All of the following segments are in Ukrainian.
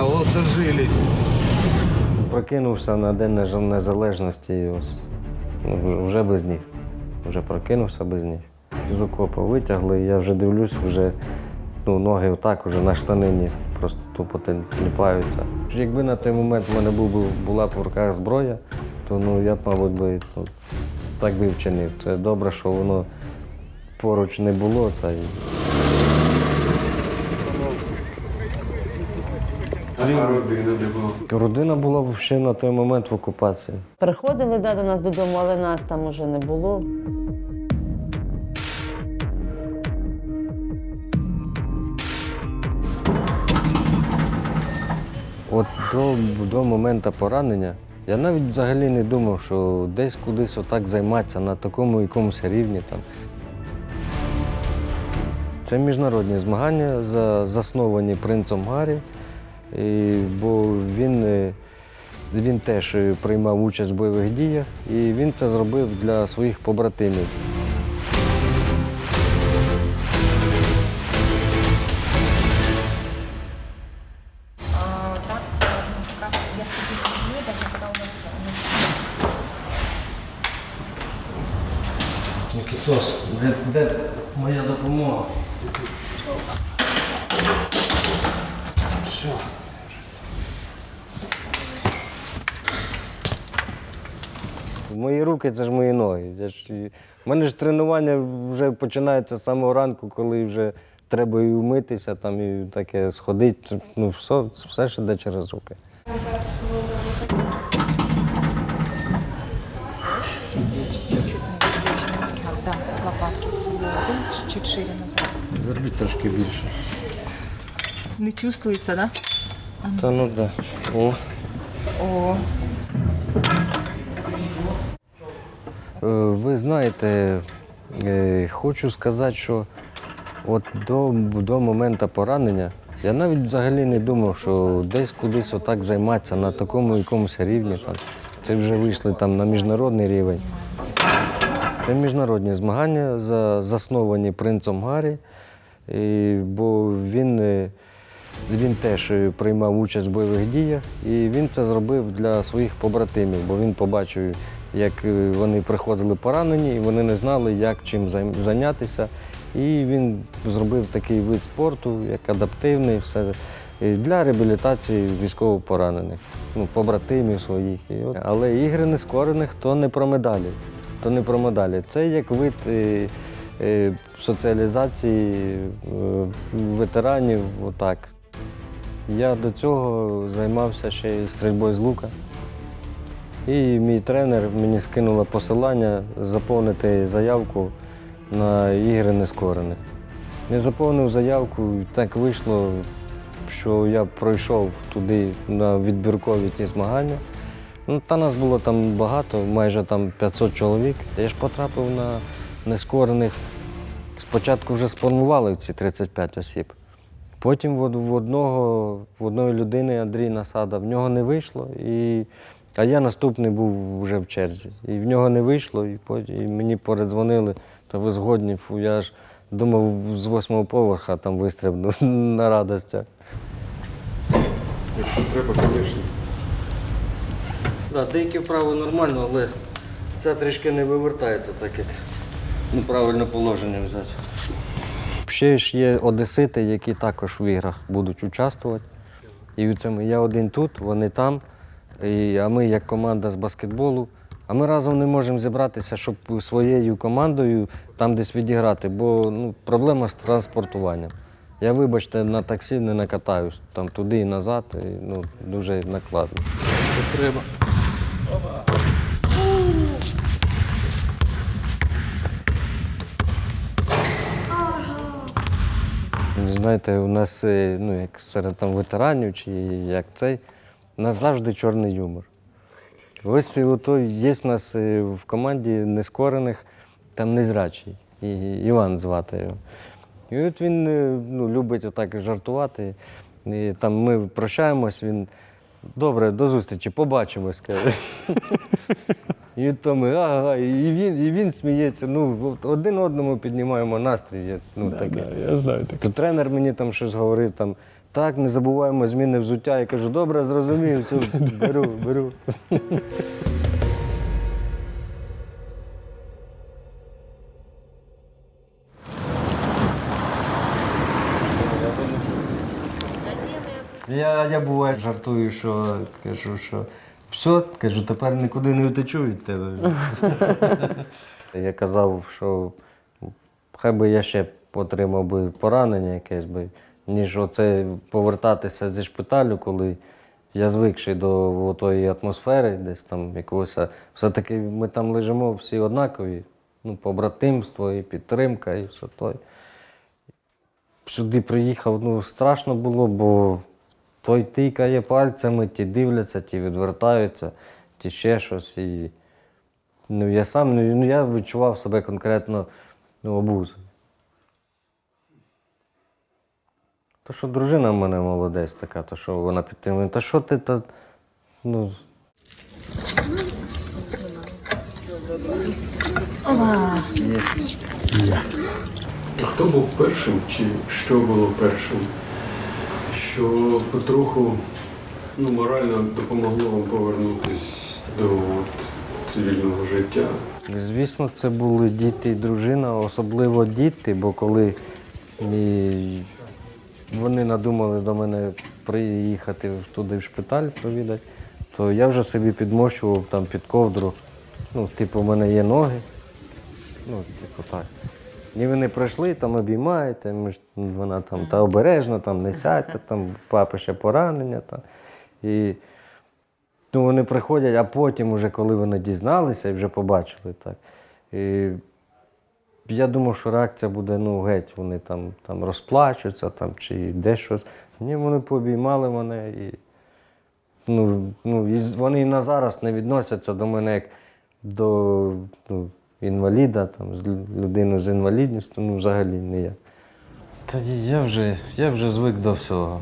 А от дожились. Прокинувся на День Незалежності ось ну, вже- без ніг. Вже прокинувся без ніг. З окопа витягли, я вже дивлюсь, вже ну, ноги отак вже на штанині просто тупо тіліпаються. Якби на той момент в мене був, була б в руках зброя, то ну, я б, мабуть, би, ну, так би вчинив. Це добре, що воно поруч не було. Та й... А родина де була? Родина була ще на той момент в окупації. Приходили да, до нас додому, але нас там уже не було. От до, до моменту поранення я навіть взагалі не думав, що десь кудись отак займатися на такому якомусь рівні. Там. Це міжнародні змагання, засновані принцем Гаррі, і, бо він, е, він теж е, приймав участь в бойових діях і він це зробив для своїх побратимів. Нікітос, де, де моя допомога? Що? Мої руки це ж мої ноги. Я ж, У мене ж тренування вже починається з самого ранку, коли вже треба і вмитися, там, і таке сходити. Ну, все, все ж іде через руки. чуть шире назад. Зробіть трошки більше. Не чувствуется, да? Та ну да. О. О, Е, Ви знаєте, е, хочу сказати, що от до, до моменту поранення я навіть взагалі не думав, що десь кудись отак займатися на такому якомусь рівні. Там. Це вже вийшли там на міжнародний рівень. Це міжнародні змагання, за- засновані принцем Гаррі, і, бо він, е, він теж е, приймав участь в бойових діях, і він це зробив для своїх побратимів, бо він побачив, як е, вони приходили поранені, і вони не знали, як чим зайнятися. І він зробив такий вид спорту, як адаптивний, все для реабілітації військовопоранених, ну, побратимів своїх. Але ігри нескорених то не про медалі. То не про медалі. Це як вид е, е, соціалізації ветеранів. Отак. Я до цього займався ще й стрільбою з лука. І мій тренер мені скинула посилання заповнити заявку на ігри нескорених. Я заповнив заявку, і так вийшло, що я пройшов туди на відбіркові ті змагання. Ну, та нас було там багато, майже там 500 чоловік. Я ж потрапив на нескорених. Спочатку вже сформували ці 35 осіб. Потім в, одного, в одної людини Андрій Насада, в нього не вийшло, і, а я наступний був вже в черзі. І в нього не вийшло, і, потім, і мені передзвонили, та ви згодні, Фу, я ж думав з восьмого поверха там вистрибну на радостях. Якщо треба, звісно. Да, деякі вправи нормально, але це трішки не вивертається, так як неправильне положення взяти. Ще ж є одесити, які також в іграх будуть участвувати. І це ми- я один тут, вони там. І, а ми як команда з баскетболу. А ми разом не можемо зібратися, щоб своєю командою там десь відіграти, бо ну, проблема з транспортуванням. Я, вибачте, на таксі не накатаюсь там туди і назад, і, ну, дуже накладно. Що треба. Знаєте, у нас, е, ну, як серед там ветеранів чи як цей, у нас завжди чорний юмор. Ось ото є в нас е, в команді нескорених, там незрячий, і, Іван звати його. І от він е, ну, любить отак жартувати. І там ми прощаємось, він добре, до зустрічі, побачимось, каже. І то ми, ага, і він, і він сміється. Ну, один одному піднімаємо настрій. Ну, таке. Я знаю таке. То тренер мені там щось говорив, там, так, не забуваємо зміни взуття. Я кажу, добре, зрозумів, все, беру, беру. Я, я буває жартую, що кажу, що все, кажу, тепер нікуди не втечу від тебе. я казав, що хай би я ще отримав би поранення якесь би, ніж оце повертатися зі шпиталю, коли я звикший до тої атмосфери, десь там якогось. Все-таки ми там лежимо всі однакові, ну, побратимство і підтримка, і все то. Сюди приїхав, ну страшно було, бо той тикає пальцями, ті дивляться, ті відвертаються, ті ще щось. І, ну, я сам ну, я відчував себе конкретно ну, обузою. То, що дружина в мене молодець така, то що вона підтримує, та що ти та. Ну, хто був першим чи що було першим? Що потроху ну, морально допомогло вам повернутися до от, цивільного життя? Звісно, це були діти і дружина, особливо діти, бо коли і вони надумали до мене приїхати туди в шпиталь провідати, то я вже собі підмощував там під ковдру. Ну, типу, в мене є ноги. Ну, типу так. І вони прийшли, там обіймаються, ми ж, вона там та обережно, там не сядьте, там папи ще поранення. Там. І Ну, вони приходять, а потім, уже коли вони дізналися і вже побачили так. І я думав, що реакція буде ну, геть, вони там, там розплачуться там, чи щось. Ні, вони пообіймали мене і, ну, ну, і вони на зараз не відносяться до мене як до ну, інваліда, там, з лю- людини з інвалідністю, ну взагалі ніяк. Та я вже, я вже звик до всього.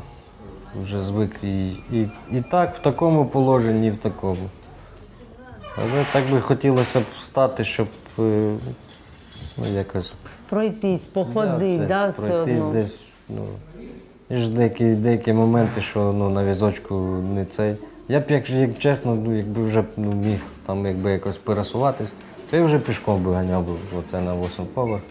Вже звик і, і, і так в такому положенні, і в такому. Але так би хотілося б стати, щоб е, ну, якось Пройтись, походити, да, все пройтись одно. десь. Ну, є ж деякі, деякі моменти, що ну, на візочку не цей. Я б, як, як чесно, ну, якби вже ну, міг там якби якось пересуватись, то я вже пішком би ганяв би оце на восьмий поверх.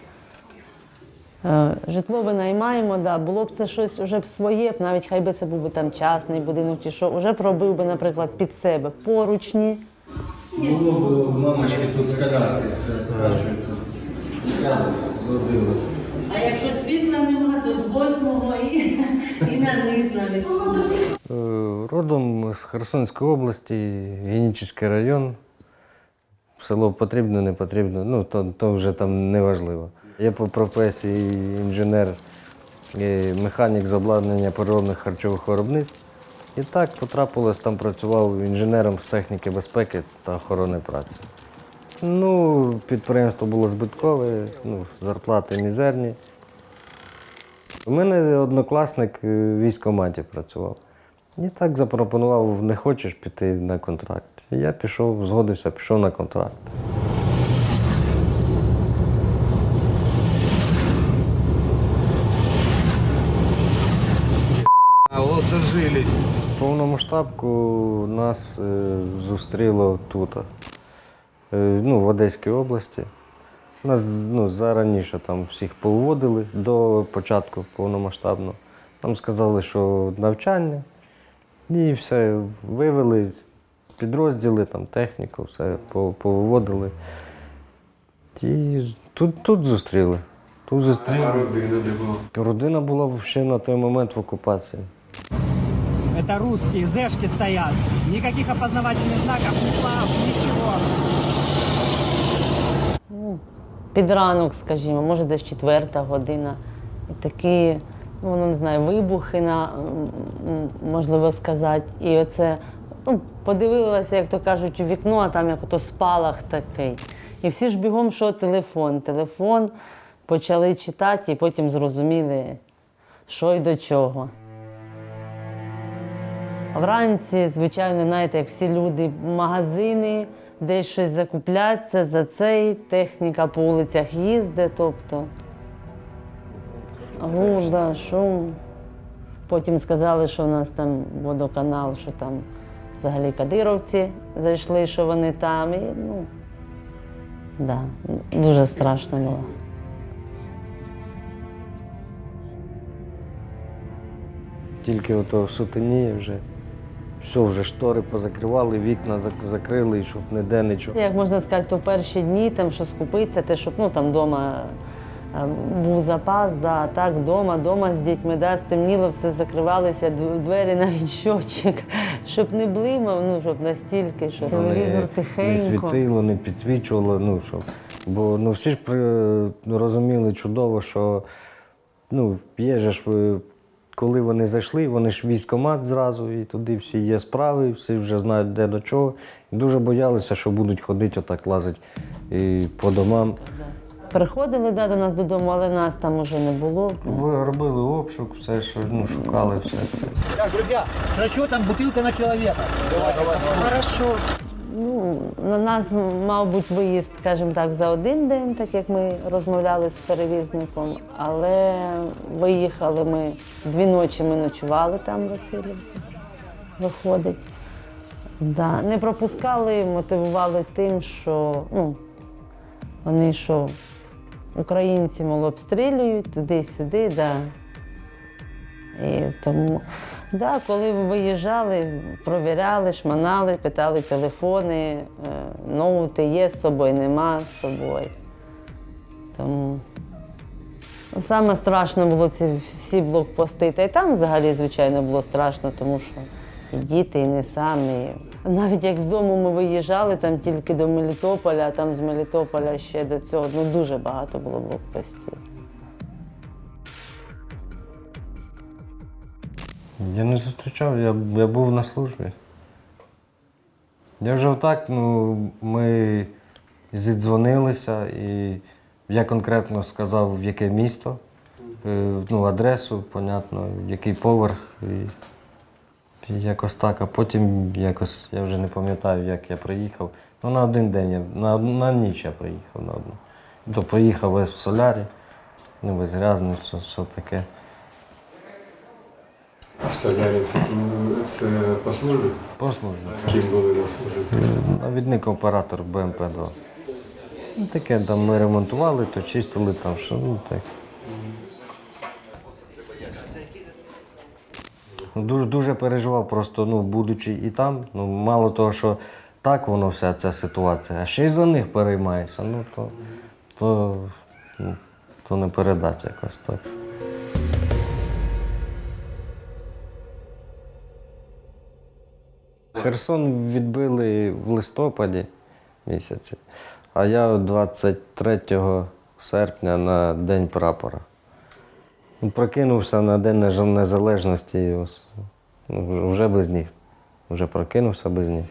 Е, Житло би наймаємо, да. було б це щось вже б своє, б, навіть хай би це був би там частний будинок чи що, вже б робив би, наприклад, під себе поручні. Було б мамочки тут коляски скачують. Зродилося. А якщо світла нема, то з восьмого і, і на низ на війську. Е, Родом з Херсонської області, Генічний район. Село потрібно, не потрібно, ну то, то вже там не важливо. Я по професії інженер, механік з обладнання переробних харчових виробництв. І так потрапилось, там працював інженером з техніки безпеки та охорони праці. Ну, підприємство було збиткове, ну, зарплати мізерні. У мене однокласник в військкоматі працював. І так запропонував, не хочеш піти на контракт. І я пішов, згодився, пішов на контракт. А от дожились. Повномасштабку нас е, зустріло тут, ну, в Одеській області. Нас ну, зараніше там всіх поводили до початку повномасштабного. Нам сказали, що навчання, і все, вивели підрозділи, там, техніку, все по- повиводили. І тут, тут зустріли. Тут А зустріли. родина де була? Родина була ще на той момент в окупації. Это русские, зэшки стоят. Никаких опознавательных знаков, ни Під ранок, скажімо, може десь четверта година. І такі, ну не знаю, вибухи на можливо сказати. І оце ну, подивилася, як то кажуть, у вікно, а там як ото спалах такий. І всі ж бігом, що телефон, телефон, почали читати і потім зрозуміли, що й до чого. Вранці, звичайно, знаєте, як всі люди, магазини, десь щось закупляться за цей, техніка по вулицях їздить, тобто. Гурда, шум. Потім сказали, що у нас там водоканал, що там взагалі кадировці зайшли, що вони там. І, ну, да, дуже страшно було. Тільки ото в сутені вже все, вже штори позакривали, вікна закрили, щоб ніде нічого. Як можна сказати, то перші дні там що скупиться, те, щоб ну там вдома був запас, да, а так вдома, вдома з дітьми, да, стемніло, все закривалися, двері навіть щочик, щоб не блимав, ну щоб настільки, що телевізор не світило, не підсвічувало. Ну, щоб, бо ну, всі ж при, розуміли чудово, що ну, є ж, е, коли вони зайшли, вони ж військомат зразу, і туди всі є справи, всі вже знають, де до чого. І дуже боялися, що будуть ходити, отак лазити і по домам. Приходили да, до нас додому, але нас там уже не було. Ви робили обшук, все, що ну, шукали все це. Так, друзья, с расчетом бутылка на человека. Ну, на нас, мабуть, виїзд, скажімо так, за один день, так як ми розмовляли з перевізником, але виїхали ми дві ночі ми ночували там в виходить. Да. Не пропускали, мотивували тим, що ну, вони що українці мол, обстрілюють туди-сюди. Да. І тому, да, коли ви виїжджали, провіряли, шманали, питали телефони, е, ноути є з собою, нема з собою. Тому саме страшно було ці всі блокпости. Та й там взагалі, звичайно, було страшно, тому що і діти, і не самі. Навіть як з дому ми виїжджали, там тільки до Мелітополя, а там з Мелітополя ще до цього ну, дуже багато було блокпостів. Я не зустрічав, я, я був на службі. Я вже отак, ну, ми зідзвонилися, і я конкретно сказав, в яке місто, е, ну, адресу, понятно, який поверх. І, якось так. А потім якось, я вже не пам'ятаю, як я приїхав. Ну, на один день, я, на, на ніч я приїхав на одну. То приїхав весь в солярі, ну, весь грязний, все, все таке. В солярі це, це по службі? По службі. Ким були на службі? Навідник оператор БМП-2. Ну, таке там ми ремонтували, то чистили там, що ну так. Ну, Дуже, дуже переживав, просто ну, будучи і там, ну, мало того, що так воно вся ця ситуація, а ще й за них переймаєшся, ну то, то, ну, то не передати якось так. Херсон відбили в листопаді місяці, а я 23 серпня на День прапора. Ну, Прокинувся на День Незалежності і ось, ну, вже- вже без ніг. Вже прокинувся без ніг.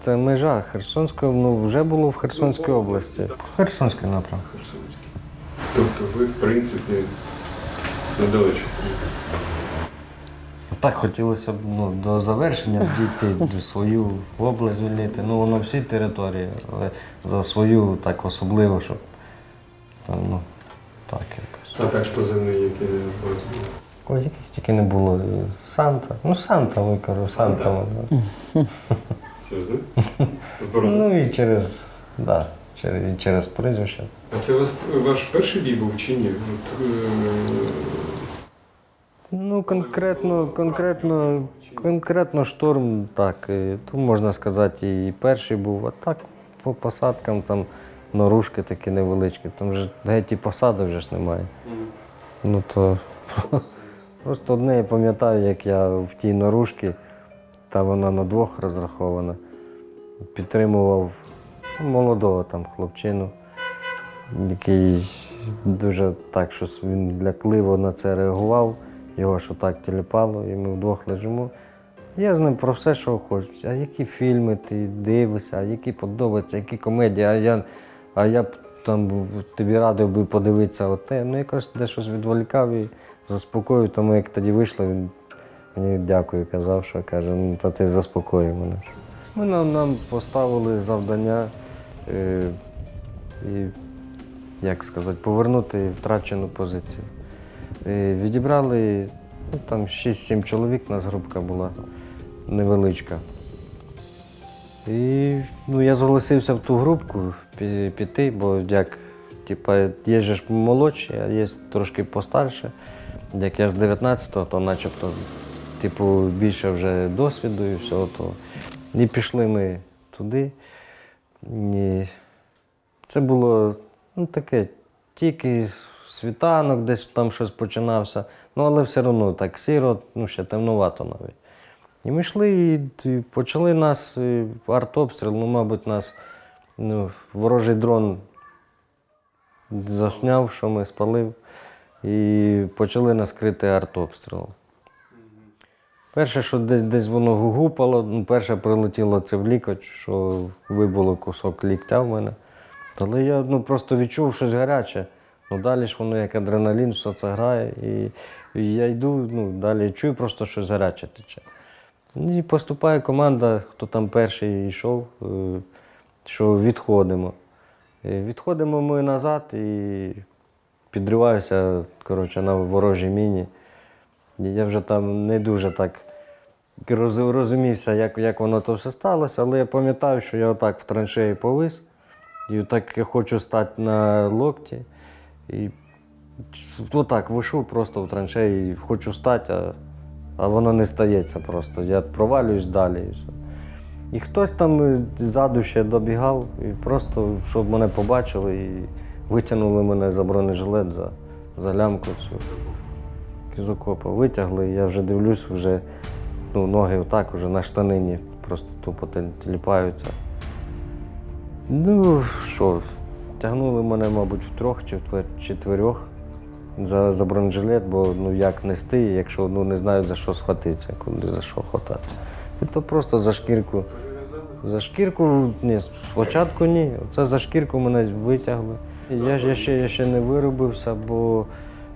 Це межа Херсонської, ну вже було в Херсонській області. Херсонський напрямок. Херсонський. Тобто ви, в принципі, недалечко. Так хотілося б ну, до завершення дійти свою область звільнити. Ну, воно всі території, але за свою так особливо, щоб там, ну, так якось. А так ж позивний, який у вас був. Ой, яких тільки не було. Санта. Ну, Санта, ми кажу, Санта. Санта. да. З Ну і через, да, через, через прізвище. А це вас, ваш перший бій був чи ні? От, е, Ну, конкретно, конкретно, конкретно шторм, так. То можна сказати, і перший був, а так по посадкам там норушки такі невеличкі. Там вже геть і посадок вже ж немає. Ну то просто одне я пам'ятаю, як я в тій норушці, та вона на двох розрахована, підтримував молодого там хлопчину, який дуже так щось він лякливо на це реагував. Його що так тіліпало, і ми вдвох лежимо. Я з ним про все, що хочу. А які фільми ти дивишся, а які подобаються, які комедії, а я, а я б там тобі радив би подивитися оте. Ну, якось де щось відволікав і заспокоїв. Тому як тоді вийшло, він мені дякую, казав, що каже, ну та ти заспокоїв мене. Ми нам, нам поставили завдання е, і, як сказати, повернути втрачену позицію. Відібрали Ну, Там 6-7 чоловік, у нас групка була невеличка. І ну, я зголосився в ту групку піти, бо як, типа, є ж молодші, а є трошки постарше. Як я з 19-го, то начебто, типу, більше вже досвіду і всього того. І пішли ми туди. І це було ну, таке, тільки світанок, десь там щось починався. Ну, але все одно так сіро, ну ще темнувато навіть. І ми йшли і, почали нас і артобстріл, ну, мабуть, нас ну, ворожий дрон засняв, що ми спалив, і почали нас крити артобстрілом. Перше, що десь десь воно гугупало, ну, перше прилетіло це в лікоть, що вибуло кусок ліктя в мене. Але я ну, просто відчув щось гаряче. Ну, далі ж воно як адреналін, все це грає. І, і я йду, ну, далі чую просто щось гаряче тече. І поступає команда, хто там перший йшов, е, що відходимо. І відходимо ми назад і підриваюся коротше, на ворожій міні. І я вже там не дуже так роз- розумівся, як, як воно то все сталося, але я пам'ятаю, що я отак в траншеї повис, і отак я хочу стати на локті. І отак вийшов просто в траншеї, хочу стати, а, а воно не стається просто. Я провалююсь далі. І, все. і хтось там ззаду ще добігав, і просто, щоб мене побачили, і витягнули мене за бронежилет, за, за лямку цю з окопа витягли, я вже дивлюсь, вже ну, ноги отак вже на штанині просто тупо тел- тіліпаються. Ну, що, тягнули мене, мабуть, втрьох чи втвер- четверьох за, за бронежилет, бо ну як нести, якщо ну, не знають за що схватитися, куди за що хвататися. І то просто за шкірку. За шкірку, ні, спочатку ні. Це за шкірку мене витягли. Я, ж- я, ще, я ще не виробився, бо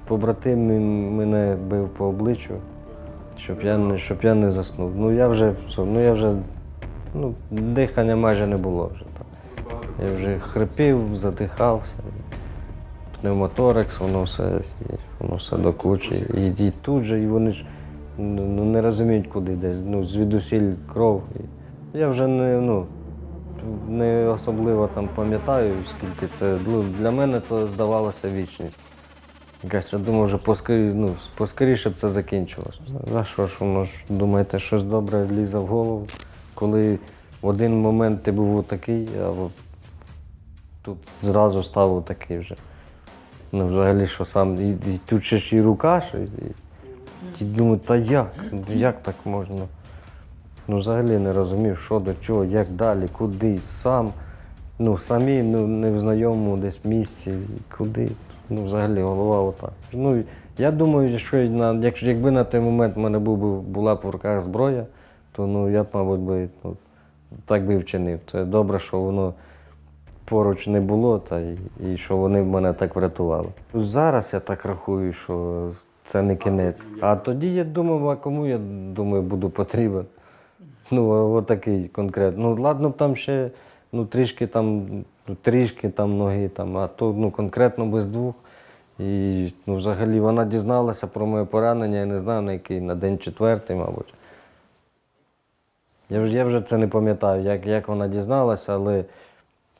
побратим мене бив по обличчю, щоб я не, щоб я не заснув. Ну я вже ну я вже ну, дихання майже не було вже. Я вже хрипів, задихався. Пневмоторекс, воно все, воно все до кучі. І тут же, і вони ж ну, ну, не розуміють, куди десь. Ну, звідусіль кров. Я вже не, ну, не особливо там пам'ятаю, скільки це. Ну, для мене то здавалося вічність. Якась, я думав, вже поскорі, ну, поскоріше б це закінчилось. А що ж, воно ж думаєте, щось добре лізе в голову, коли в один момент ти був такий, а тут зразу став такий вже. Ну, взагалі, що сам. І, і тут ще ж і рука, ж, і, і, думаю, та як? Як так можна? Ну, взагалі не розумів, що до чого, як далі, куди, сам. Ну, самі ну, не в знайомому десь місці, куди. Ну, взагалі голова отак. Ну, я думаю, що на, якщо якби на той момент в мене був, була б в руках зброя, то ну, я б, мабуть, би, ну, так би вчинив. Це добре, що воно поруч не було, та і, і що вони мене так врятували. Зараз я так рахую, що це не кінець. А тоді я думав, а кому я думаю, буду потрібен. Ну, отакий конкретно. Ну, ладно, б там ще ну, трішки там, ну, трішки там ноги, там, а то ну, конкретно без двох. І ну, взагалі вона дізналася про моє поранення, я не знаю на який, на день четвертий, мабуть. Я вже, я вже це не пам'ятаю, як, як вона дізналася, але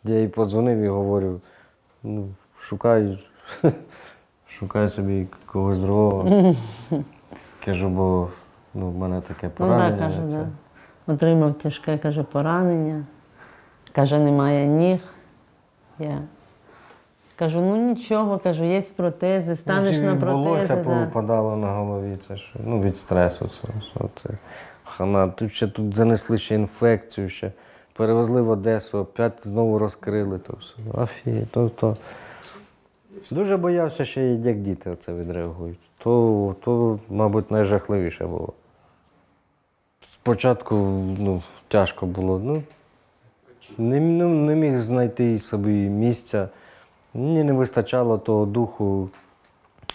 я їй подзвонив і говорю, ну, шукай, шукай собі когось другого. Кажу, бо ну, в мене таке Ну поранення. так, каже, це- да. Отримав тяжке каже, поранення. Каже, немає ніг. Я кажу, ну нічого, кажу, є протези, станеш Ну, на чи Волосся. Да. повипадало на голові. Це що, ну, від стресу. Це, це. Хана. Тут ще тут занесли ще інфекцію, ще перевезли в Одесу, опять знову розкрили. То все. Афі, то. Дуже боявся, і як діти оце відреагують. То, то, мабуть, найжахливіше було. Спочатку ну, тяжко було. Ну, не, ну, не міг знайти собі місця. Мені не вистачало того духу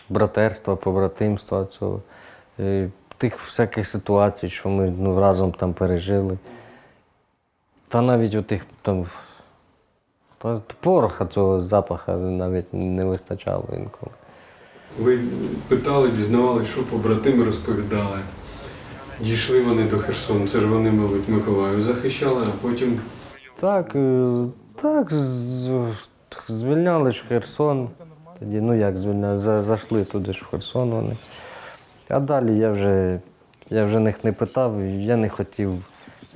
братерства, побратимства, цього, е, тих всяких ситуацій, що ми ну, разом там пережили. Та навіть у тих там. Та пороха цього запаха навіть не вистачало інколи. Ви питали, дізнавалися, що побратими розповідали. Дійшли вони до Херсону, це ж вони, мабуть, Миколаїв захищали, а потім Так, е, так, звільняли ж Херсон. Тоді, ну як звільняли, за- зайшли туди ж в Херсон вони. А далі я вже, я вже них не питав, я не хотів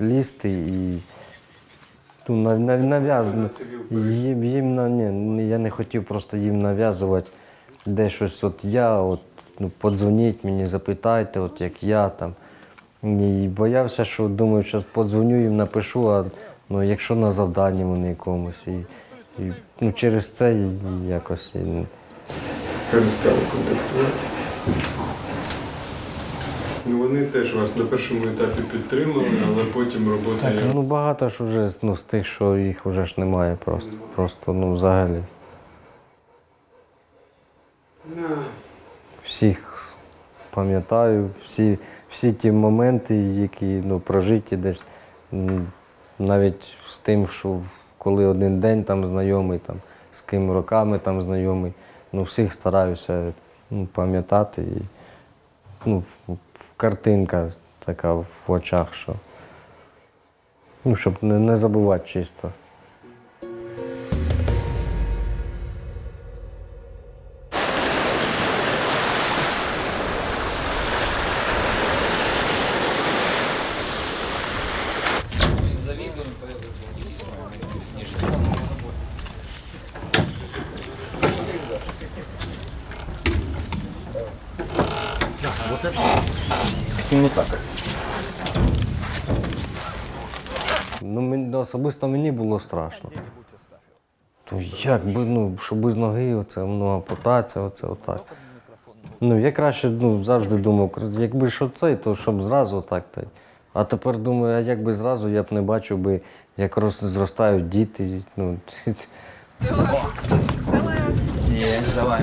лізти і ну, нав- нав- нав'яз... їм, їм на- ні, я не хотів просто їм нав'язувати де щось. От я, от, ну, подзвоніть мені, запитайте, от як я там. І боявся, що думаю, зараз подзвоню їм, напишу, а ну, якщо на завданні вони якомусь. І, і, ну, через це якось. І, ну, перестали контактувати. Вони теж вас на першому етапі підтримали, але потім робота. так, ну, багато ж уже ну, з тих, що їх вже ж немає просто. Просто ну, взагалі. Всіх пам'ятаю, всі, всі ті моменти, які ну, прожиті десь. Навіть з тим, що коли один день там знайомий, там, з ким роками там знайомий, ну, всіх стараюся ну, пам'ятати. І, ну, картинка така в очах, що. Ну, щоб не, не забувати чисто. Особисто мені було страшно. То як би, ну, що без ноги, оце, ну, ампутація, оце отак. Ну, я краще ну, завжди думав, якби що це, то щоб зразу так. Та. А тепер думаю, а як би зразу я б не бачив би, як рос- зростають діти. Ну, Есть, давай.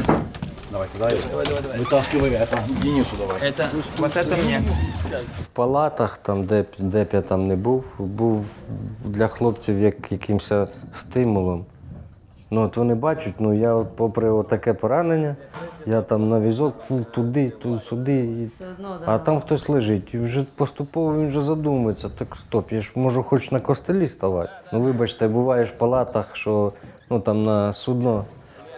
Давай сюда. Давай, давай, давай. Вытаскивай это. Денису давай. Это, вот это мне. в палатах, там, де, б- де б я там не був, був для хлопців як якимось стимулом. Ну, от вони бачать, ну я от попри таке поранення, я там на візок фу, туди, ту, сюди. І... А там хтось лежить. І вже поступово він вже задумується. Так стоп, я ж можу хоч на костелі ставати. Ну вибачте, буває ж в палатах, що ну там на судно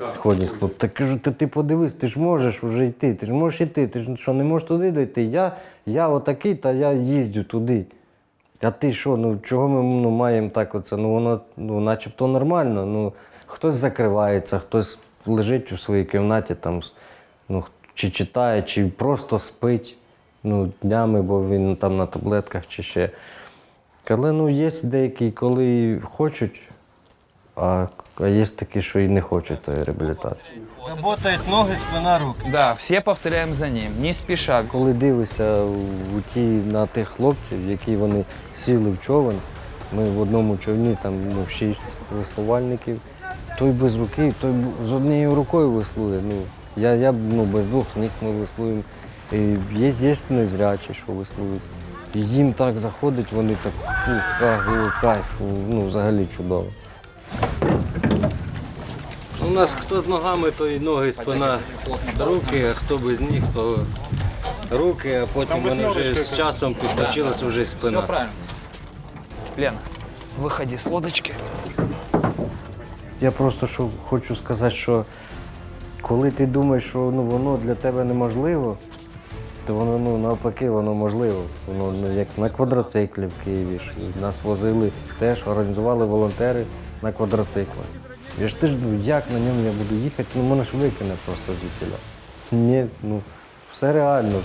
ходять хлопці. Так кажу, ти, ти подивись, ти ж можеш вже йти, ти ж можеш йти, ти ж що не можеш туди дойти. Я, я отакий, та я їздю туди. А ти що, ну чого ми ну, маємо так оце? Ну воно ну, начебто нормально. Ну, хтось закривається, хтось лежить у своїй кімнаті, там, ну, чи читає, чи просто спить ну, днями, бо він там на таблетках чи ще. Але ну, є деякі, коли хочуть, а, а є такі, що і не хочуть тої реабілітації. Работають ноги, спина, руки. Да, все повторяем за ним, не спеша. Коли дивишся у ті, на тих хлопців, які вони сіли в човен, ми в одному човні там ну, шість веслувальників, той без руки, той з однією рукою веслує. Ну, я, я ну, без двох ніг ми веслуємо. І є, є незрячі, що веслують. І їм так заходить, вони так фу, кайф, ну взагалі чудово. У нас хто з ногами, то і ноги, спина, руки, а хто без ніг, то руки, а потім вони вже з часом підключилася вже спина. правильно. Лена, выходи с лодочки. Я просто що хочу сказати, що коли ти думаєш, що ну, воно для тебе неможливо, то воно ну, навпаки воно можливо. Воно ну, як на квадроциклі в Києві. Нас возили теж, організували волонтери на квадроциклах. Я ж ти ж думаю, як на ньому я буду їхати, ну мене ж викине просто звідти. Ні, ну все реально.